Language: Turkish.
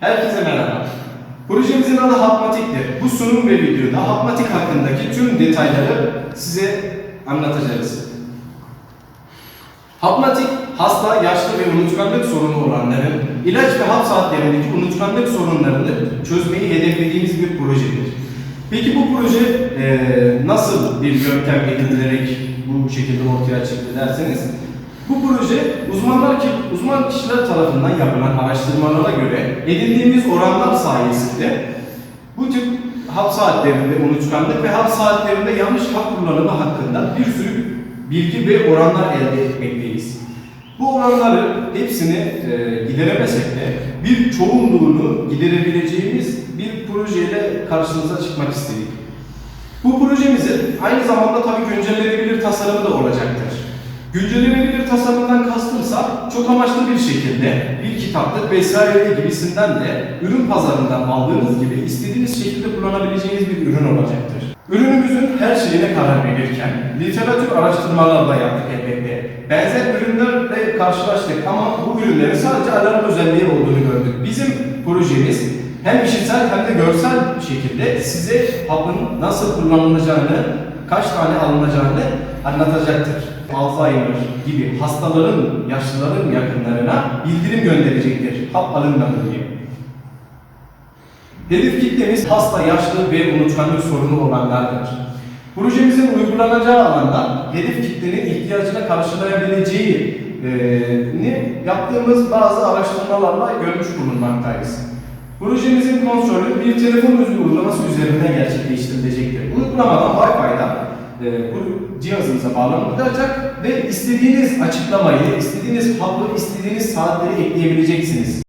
Herkese merhaba. Projemizin adı Hapmatik'tir. Bu sunum ve videoda Hapmatik hakkındaki tüm detayları size anlatacağız. Hapmatik, hasta, yaşlı ve unutkanlık sorunu olanların ilaç ve hap saatlerindeki unutkanlık sorunlarını çözmeyi hedeflediğimiz bir projedir. Peki bu proje eee, nasıl bir yöntem edinilerek bu şekilde ortaya çıktı derseniz, bu proje uzmanlar ki uzman kişiler tarafından yapılan araştırmalara göre edindiğimiz oranlar sayesinde bu tip hap saatlerinde unutkanlık ve hap saatlerinde yanlış hap kullanımı hakkında bir sürü bilgi ve oranlar elde etmekteyiz. Bu oranları hepsini e, gideremesek de bir çoğunluğunu giderebileceğimiz bir projeyle karşınıza çıkmak istedik. Bu projemizin aynı zamanda tabii güncellenebilir tasarımı da olacaktır. Güncellenebilir tasarımdan çok amaçlı bir şekilde bir kitaplık vesaire gibisinden de ürün pazarından aldığınız gibi istediğiniz şekilde kullanabileceğiniz bir ürün olacaktır. Ürünümüzün her şeyine karar verirken literatür araştırmalar da yaptık elbette. Benzer ürünlerle karşılaştık ama bu ürünlerin sadece alarm özelliği olduğunu gördük. Bizim projemiz hem işitsel hem de görsel şekilde size hapın nasıl kullanılacağını, kaç tane alınacağını anlatacaktır. Alzheimer gibi hastaların, yaşlıların yakınlarına bildirim gönderecektir hap alınmadı diye. Hedef kitlemiz hasta, yaşlı ve unutkanlık sorunu olanlardır. Projemizin uygulanacağı alanda hedef kitlenin ihtiyacına karşılayabileceğini yaptığımız bazı araştırmalarla görmüş bulunmaktayız. Projemizin kontrolü bir telefon uygulaması üzerinden gerçekleştirilecektir. Uygulamadan Wi-Fi'den e, bu cihazınıza bağlanılacak ve istediğiniz açıklamayı, istediğiniz hapı, istediğiniz saatleri ekleyebileceksiniz.